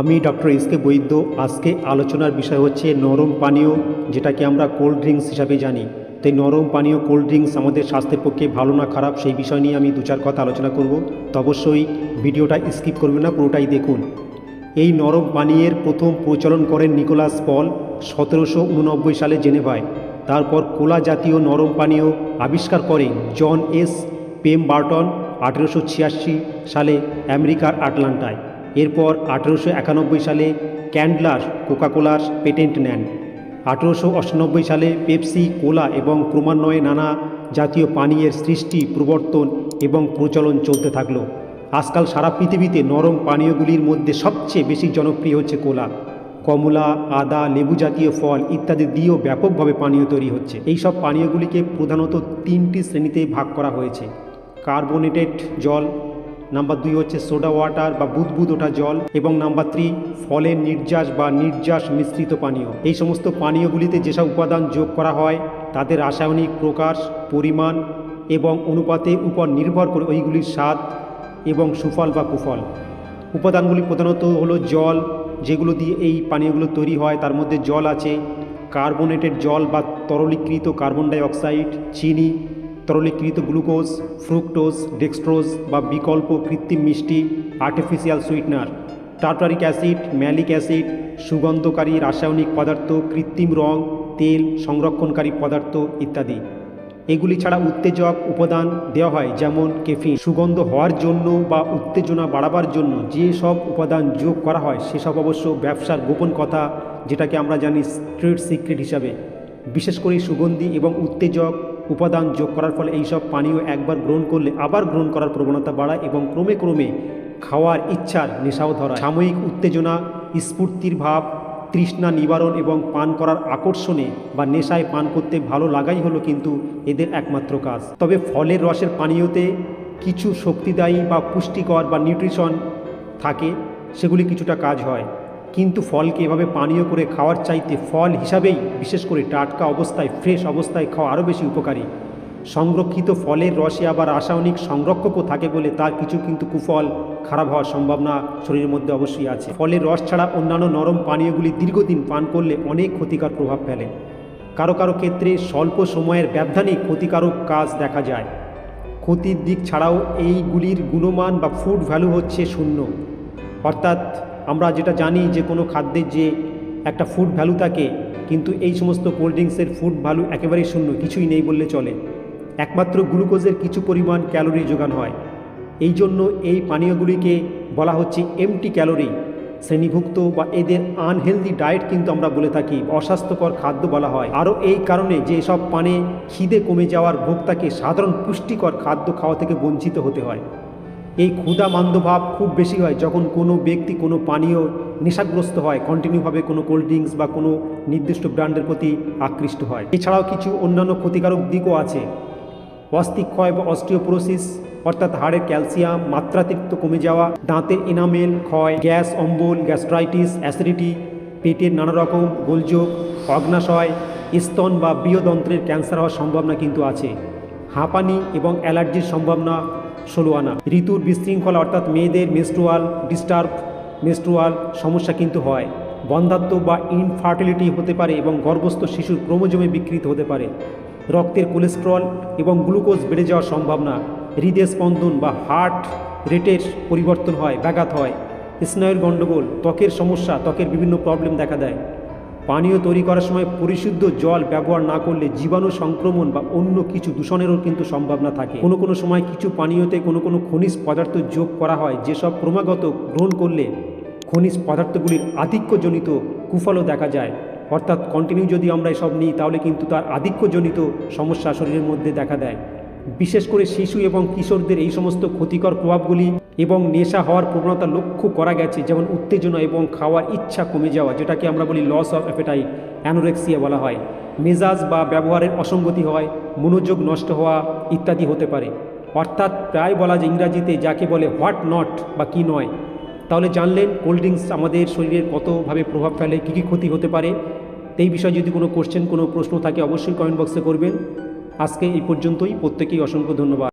আমি doctor S K বৈদ্য। আজকে আলোচনার বিষয় হচ্ছে নরম পানীয়, যেটাকে আমরা কোল্ড ড্রিঙ্কস হিসাবে জানি। তো এই নরম পানীয় কোল্ড ড্রিঙ্কস আমাদের স্বাস্থ্যের পক্ষে ভালো না, খারাপ, সেই বিষয় নিয়ে আমি দু চার কথা আলোচনা করব। তো অবশ্যই ভিডিওটা স্কিপ করবেন না, পুরোটাই দেখুন। এই নরম পানীয়ের প্রথম প্রচলন করেন নিকোলাস পল সতেরোশো উননব্বই সালে জেনেভায়। তারপর কোলা জাতীয় নরম পানীয় আবিষ্কার করেন জন এস পেম বার্টন আঠেরোশো ছিয়াশি সালে আমেরিকার আটলান্টায়। এরপর আঠেরোশো একানব্বই সালে ক্যান্ডলার, কোকাকোলার পেটেন্ট নেন। আঠেরোশো অষ্টানব্বই সালে পেপসি, কোলা এবং ক্রমান্বয়ে নানা জাতীয় পানীয়ের সৃষ্টি, প্রবর্তন এবং প্রচলন চলতে থাকল। আজকাল সারা পৃথিবীতে নরম পানীয়গুলির মধ্যে সবচেয়ে বেশি জনপ্রিয় হচ্ছে কোলা। কমলা, আদা, লেবু জাতীয় ফল ইত্যাদি দিয়েও ব্যাপকভাবে পানীয় তৈরি হচ্ছে। এই সব পানীয়গুলিকে প্রধানত তিনটি শ্রেণীতে ভাগ করা হয়েছে। কার্বোনেটেড জল নাম্বার দুই হচ্ছে সোডা ওয়াটার বা বুদবুদ ওঠা জল এবং নাম্বার থ্রি ফলের নির্যাস বা নির্যাস মিশ্রিত পানীয়। এই সমস্ত পানীয়গুলিতে যেসব উপাদান যোগ করা হয়, তাদের রাসায়নিক প্রকাশ, পরিমাণ এবং অনুপাতের উপর নির্ভর করে ওইগুলির স্বাদ এবং সুফল বা কুফল। উপাদানগুলি প্রধানত হলো জল, যেগুলো দিয়ে এই পানীয়গুলো তৈরি হয়। তার মধ্যে জল আছে, কার্বোনেটেড জল বা তরলীকৃত কার্বন ডাই অক্সাইড চিনি তরলীকৃত গ্লুকোজ, ফ্রুক্টোজ ডেক্সট্রোজ বা বিকল্প কৃত্রিম মিষ্টি artificial sweetener tartaric acid malic acid সুগন্ধকারী রাসায়নিক পদার্থ, কৃত্রিম রং, তেল, সংরক্ষণকারী পদার্থ ইত্যাদি। এগুলি ছাড়া উত্তেজক উপাদান দেওয়া হয়, যেমন কেফিন সুগন্ধ হওয়ার জন্য বা উত্তেজনা বাড়াবার জন্য যে সব উপাদান যোগ করা হয়, সেসব অবশ্য ব্যবসার গোপন কথা, যেটাকে আমরা জানি স্ট্রেট সিক্রেট হিসাবে। বিশেষ করে সুগন্ধি এবং উত্তেজক উপাদান যোগ করার ফলে এইসব পানীয় একবার গ্রহণ করলে আবার গ্রহণ করার প্রবণতা বাড়ায় এবং ক্রমে ক্রমে খাওয়ার ইচ্ছার নেশাও ধরা সাময়িক উত্তেজনা, স্ফূর্তির ভাব, তৃষ্ণা নিবারণ এবং পান করার আকর্ষণে বা নেশায় পান করতে ভালো লাগাই হলো কিন্তু এদের একমাত্র কাজ। তবে ফলের রসের পানীয়তে কিছু শক্তিদায়ী বা পুষ্টিকর বা নিউট্রিশন থাকে, সেগুলি কিছুটা কাজ হয়। কিন্তু ফলকে এভাবে পানীয় করে খাওয়ার চাইতে ফল হিসাবেই, বিশেষ করে টাটকা অবস্থায়, ফ্রেশ অবস্থায় খাওয়া আরও বেশি উপকারী। সংরক্ষিত ফলের রসে আবার রাসায়নিক সংরক্ষকও থাকে বলে তার কিছু কিন্তু কুফল খারাপ হওয়ার সম্ভাবনা শরীরের মধ্যে অবশ্যই আছে। ফলের রস ছাড়া অন্যান্য নরম পানীয়গুলি দীর্ঘদিন পান করলে অনেক ক্ষতিকর প্রভাব ফেলে। কারও কারও ক্ষেত্রে স্বল্প সময়ের ব্যবধানে ক্ষতিকারক কাজ দেখা যায়। ক্ষতির দিক ছাড়াও এইগুলির গুণমান বা ফুড ভ্যালু হচ্ছে শূন্য। অর্থাৎ আমরা যেটা জানি যে কোনো খাদ্যের যে একটা ফুড ভ্যালু থাকে, কিন্তু এই সমস্ত কোল্ড ড্রিঙ্কসের ফুড ভ্যালু একেবারেই শূন্য, কিছুই নেই বললে চলে। একমাত্র গ্লুকোজের কিছু পরিমাণ ক্যালোরি যোগান হয়। এই জন্য এই পানীয়গুলিকে বলা হচ্ছে এমটি ক্যালোরি শ্রেণীভুক্ত বা এদের আনহেলদি ডায়েট কিন্তু আমরা বলে থাকি, অস্বাস্থ্যকর খাদ্য বলা হয়। আরও এই কারণে যে সব পানে খিদে কমে যাওয়ার ভোক্তাকে সাধারণ পুষ্টিকর খাদ্য খাওয়া থেকে বঞ্চিত হতে হয়। এই ক্ষুধা মান্দভাব খুব বেশি হয় যখন কোনো ব্যক্তি কোনো পানীয় নেশাগ্রস্ত হয় কন্টিনিউভাবে কোনো কোল্ড ড্রিঙ্কস বা কোনো নির্দিষ্ট ব্র্যান্ডের প্রতি আকৃষ্ট হয়। এছাড়াও কিছু অন্যান্য ক্ষতিকারক দিকও আছে। অস্থিক্ষয় বা অস্টিওপ্রোসিস অর্থাৎ হাড়ের ক্যালসিয়াম মাত্রাতিরিক্ত কমে যাওয়া, দাঁতের এনামেল ক্ষয়, গ্যাস, অম্বল গ্যাস্ট্রাইটিস অ্যাসিডিটি পেটের নানা রকম গোলযোগ, অগ্নাশয়, স্তন বা বৃহদন্ত্রের ক্যান্সার হওয়ার সম্ভাবনা কিন্তু আছে। হাঁপানি এবং অ্যালার্জির সম্ভাবনা ষোলো আনা ঋতুর বিশৃঙ্খলা অর্থাৎ মেয়েদের মেস্ট্রুয়াল ডিস্টার্ব, মেস্ট্রুয়াল সমস্যা কিন্তু হয়। বন্ধাত্ব বা ইনফার্টিলিটি হতে পারে এবং গর্ভস্থ শিশুর ক্রোমোজোমে বিকৃত হতে পারে। রক্তের কোলেস্ট্রল এবং গ্লুকোজ বেড়ে যাওয়ার সম্ভাবনা। হৃদয় স্পন্দন বা হার্ট রেটের পরিবর্তন হয়, ব্যাঘাত হয়। স্নায়ুর গণ্ডগোল, ত্বকের সমস্যা, ত্বকের বিভিন্ন প্রবলেম দেখা দেয়। পানীয় তৈরি করার সময় পরিশুদ্ধ জল ব্যবহার না করলে জীবাণু সংক্রমণ বা অন্য কিছু দূষণেরও কিন্তু সম্ভাবনা থাকে। কোনো কোনো সময় কিছু পানীয়তে কোনো কোনো খনিজ পদার্থ যোগ করা হয়, যেসব ক্রমাগত গ্রহণ করলে খনিজ পদার্থগুলির আধিক্যজনিত কুফলও দেখা যায়। অর্থাৎ কন্টিনিউ যদি আমরা এসব নিই, তাহলে কিন্তু তার আধিক্যজনিত সমস্যা শরীরের মধ্যে দেখা দেয়। বিশেষ করে শিশু এবং কিশোরদের এই সমস্ত ক্ষতিকর প্রভাবগুলি এবং নেশা হওয়ার প্রবণতা লক্ষ্য করা গেছে, যেমন উত্তেজনা এবং খাওয়ার ইচ্ছা কমে যাওয়া, যেটাকে আমরা বলি লস অফ অ্যাপেটাইট অ্যানোরেক্সিয়া বলা হয়। মেজাজ বা ব্যবহারের অসঙ্গতি হয়, মনোযোগ নষ্ট হওয়া ইত্যাদি হতে পারে। অর্থাৎ প্রায় বলা যায় ইংরাজিতে যাকে বলে হোয়াট নট বা কি নয়। তাহলে জানলেন কোল্ড ড্রিঙ্কস আমাদের শরীরের কতভাবে প্রভাব ফেলে, কী কী ক্ষতি হতে পারে? এই বিষয়ে যদি কোনো কোশ্চেন কোনো প্রশ্ন থাকে, অবশ্যই কমেন্ট বক্সে করবেন। আজকে এই পর্যন্তই, প্রত্যেকেই অসংখ্য ধন্যবাদ।